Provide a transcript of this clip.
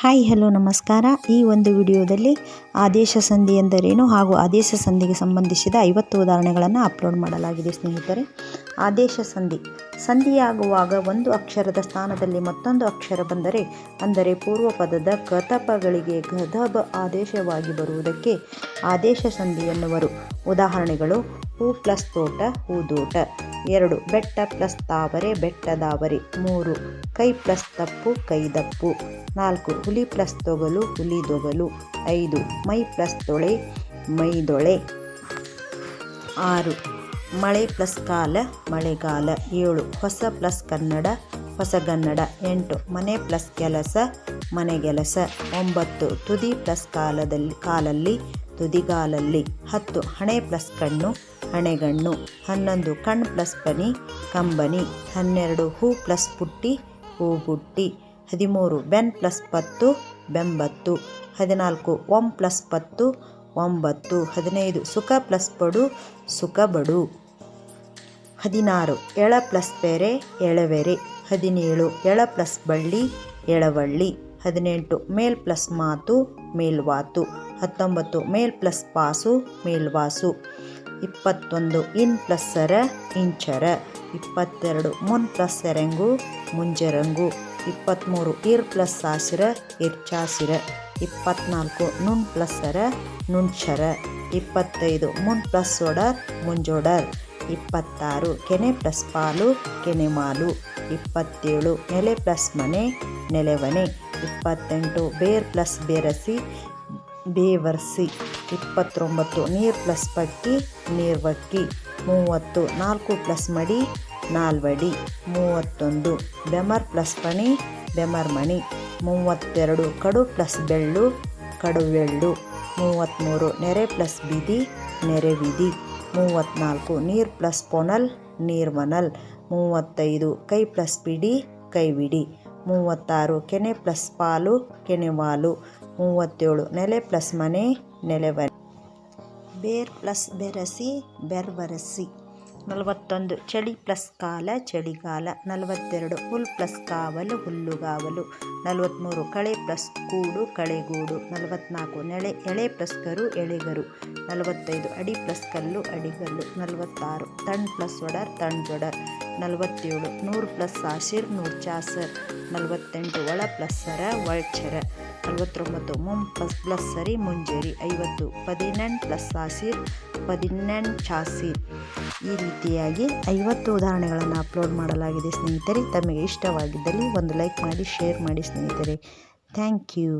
Hi, hello, ನಮಸ್ಕಾರ. ಈ ಒಂದು ವಿಡಿಯೋದಲ್ಲಿ ಆದೇಶ ಸಂಧಿ ಎಂದರೇನು ಹಾಗೂ ಆದೇಶ ಸಂಧಿಗೆ ಸಂಬಂಧಿಸಿದ ಐವತ್ತು ಉದಾಹರಣೆಗಳನ್ನು ಅಪ್ಲೋಡ್ ಮಾಡಲಾಗಿದೆ ಸ್ನೇಹಿತರೆ. ಆದೇಶ ಸಂಧಿ. ಸಂಧಿಯಾಗುವಾಗ ಒಂದು ಅಕ್ಷರದ ಸ್ಥಾನದಲ್ಲಿ ಮತ್ತೊಂದು ಅಕ್ಷರ ಬಂದರೆ, ಅಂದರೆ ಪೂರ್ವ ಪದದ ಕತಪಗಳಿಗೆ ಗದಬ ಆದೇಶವಾಗಿ ಬರುವುದಕ್ಕೆ ಆದೇಶ ಸಂಧಿ ಎನ್ನುವರು. ಉದಾಹರಣೆಗಳು, ಹೂ ಪ್ಲಸ್ ತೋಟ ಹೂದೋಟ ಎರಡು, ಬೆಟ್ಟ ಪ್ಲಸ್ ತಾವರೆ ಬೆಟ್ಟದಾವರೆ ಮೂರು, ಕೈ ಪ್ಲಸ್ ತಪ್ಪು ಕೈದಪ್ಪು ನಾಲ್ಕು, ಹುಲಿ ಪ್ಲಸ್ ತೊಗಲು ಹುಲಿದೊಗಲು ಐದು, ಮೈ ಪ್ಲಸ್ ತೊಳೆ ಮೈದೊಳೆ ಆರು, ಮಳೆ ಪ್ಲಸ್ ಕಾಲ, ಮಳೆಗಾಲ. ಏಳು, ಹೊಸ ಪ್ಲಸ್ ಕನ್ನಡ ಹೊಸಗನ್ನಡ ಎಂಟು, ಮನೆ ಪ್ಲಸ್ ಕೆಲಸ ಮನೆಗೆಲಸ ಒಂಬತ್ತು, ತುದಿ ಪ್ಲಸ್ ಕಾಲದಲ್ಲಿ, ಕಾಲಲ್ಲಿ. ತುದಿಗಾಲಲ್ಲಿ ಹತ್ತು ಹಣೆ ಪ್ಲಸ್ ಕಣ್ಣು, ಹಣೆಗಣ್ಣು, ಹನ್ನೊಂದು ಕಣ್ ಪ್ಲಸ್ ಪನಿ, ಕಂಬನಿ, ಹನ್ನೆರಡು ಹೂ ಪ್ಲಸ್ ಪುಟ್ಟಿ ಹೂ ಬುಟ್ಟಿ ಹದಿಮೂರು ಬೆನ್ ಪ್ಲಸ್ ಪತ್ತು, ಬೆಂಬತ್ತು, ಹದಿನಾಲ್ಕು ಒಂ ಪ್ಲಸ್ ಪತ್ತು, ಒಂಬತ್ತು, ಹದಿನೈದು ಸುಖ ಪ್ಲಸ್ ಪಡು ಸುಖ ಬಡು ಹದಿನಾರು ಎಳ ಪ್ಲಸ್ ಬೇರೆ ಎಳವೆರೆ, ಹದಿನೇಳು ಎಳ ಪ್ಲಸ್ ಬಳ್ಳಿ, ಎಳವಳ್ಳಿ. ಹದಿನೆಂಟು, ಮೇಲ್ ಪ್ಲಸ್ ಮಾತು ಮೇಲ್ವಾತು ಹತ್ತೊಂಬತ್ತು, ಮೇಲ್ ಪ್ಲಸ್ ಪಾಸು ಮೇಲ್ವಾಸು ಇಪ್ಪತ್ತೊಂದು, ಇನ್ ಪ್ಲಸ್ ಸರ ಇಂಚರ ಇಪ್ಪತ್ತೆರಡು, ಮುನ್ ಪ್ಲಸ್ ಸೆರೆಂಗು ಮುಂಜರಂಗು ಇಪ್ಪತ್ತ್ಮೂರು ಇರ್ ಪ್ಲಸ್ ಸಾಸಿರ ಇರ್ಚಾಸಿರ ಇಪ್ಪತ್ನಾಲ್ಕು, ನುನ್ ಪ್ಲಸ್ ಸರ ನುಣ್ಚರ ಇಪ್ಪತ್ತೈದು, ಮುನ್ ಪ್ಲಸ್ ಒಡರ್ ಮುಂಜೋಡರ್ ಇಪ್ಪತ್ತಾರು, ಕೆನೆ ಪ್ಲಸ್ ಪಾಲು ಕೆನೆಮಾಲು ಇಪ್ಪತ್ತೇಳು, ನೆಲೆ ಪ್ಲಸ್ ಮನೆ ನೆಲೆವನೆ ಇಪ್ಪತ್ತೆಂಟು, ಬೇರ್ ಪ್ಲಸ್ ಬೇರಸಿ, ಬೇವರ್ಸಿ, ಇಪ್ಪತ್ತೊಂಬತ್ತು, ನೀರು ಪ್ಲಸ್ ಪಕ್ಕಿ ನೀರ್ವಕ್ಕಿ, ಮೂವತ್ತು, ನಾಲ್ಕು ಪ್ಲಸ್ ಮಡಿ, ನಾಲ್ವಡಿ, ಮೂವತ್ತೊಂದು, ಬೆಮರ್ ಪ್ಲಸ್ ಪಣಿ, ಬೆಮರ್ ಮಣಿ, ಮೂವತ್ತೆರಡು, ಕಡು ಪ್ಲಸ್ ಬೆಳ್ಳು ಕಡುವೆಳ್ಳು ಮೂವತ್ತ್ಮೂರು ನೆರೆ ಪ್ಲಸ್ ಬಿದಿ ನೆರೆವಿಧಿ ಮೂವತ್ತ್ನಾಲ್ಕು ನೀರು ಪ್ಲಸ್ ಪೊನಲ್ ನೀರ್ಮನಲ್ ಮೂವತ್ತೈದು, ಕೈ ಪ್ಲಸ್ ಪಿಡಿ ಕೈವಿಡಿ ಮೂವತ್ತಾರು, ಕೆನೆ ಪ್ಲಸ್ ಪಾಲು ಕೆನೆವಾಲು ಮೂವತ್ತೇಳು, ನೆಲೆ ಪ್ಲಸ್ ಮನೆ ನೆಲೆವನೆ ಬೇರ್ ಪ್ಲಸ್ ಬೆರಸಿ, ಬೆರ್ವರಸಿ. ನಲವತ್ತೊಂದು, ಚಳಿ ಪ್ಲಸ್ ಕಾಲ, ಚಳಿಗಾಲ. ನಲವತ್ತೆರಡು, ಹುಲ್ ಪ್ಲಸ್ ಕಾವಲು ಹುಲ್ಲುಗಾವಲು ನಲವತ್ತ್ಮೂರು ಕಳೆ ಪ್ಲಸ್ ಕೂಡು ಕಳೆಗೂಡು ನಲವತ್ತ್ನಾಲ್ಕು ನೆಳೆ, ಎಳೆ ಪ್ಲಸ್ ಕರು ಎಳೆಗರು ನಲವತ್ತೈದು, ಅಡಿ ಪ್ಲಸ್ ಕಲ್ಲು ಅಡಿಗಲ್ಲು ನಲವತ್ತಾರು, ತಣ್ ಪ್ಲಸ್ ಒಡರ್ ತಣ್ಜೊಡರ್ ನಲವತ್ತೇಳು. ನೂರು ಪ್ಲಸ್ ಆಶೀರ್, ನೂರು ಚಾಸರ್. ನಲವತ್ತೆಂಟು ಒಳ ಪ್ಲಸ್ ಸರ ಒಳ್ಚರ ನಲವತ್ತೊಂಬತ್ತು ಮುಂ ಪ್ಲಸ್ ಪ್ಲಸ್ ಸರಿ ಮುಂಜೇರಿ. ಐವತ್ತು ಪದಿನೆಂಟು ಪ್ಲಸ್ ಸಾಸಿರ್ ಪದಿನೆಂಟು ಚಾಸಿ ಈ ರೀತಿಯಾಗಿ ಐವತ್ತು ಉದಾಹರಣೆಗಳನ್ನು ಅಪ್ಲೋಡ್ ಮಾಡಲಾಗಿದೆ ಸ್ನೇಹಿತರೆ. ತಮಗೆ ಇಷ್ಟವಾಗಿದ್ದಲ್ಲಿ ಒಂದು ಲೈಕ್ ಮಾಡಿ, ಶೇರ್ ಮಾಡಿ ಸ್ನೇಹಿತರೆ. Thank you.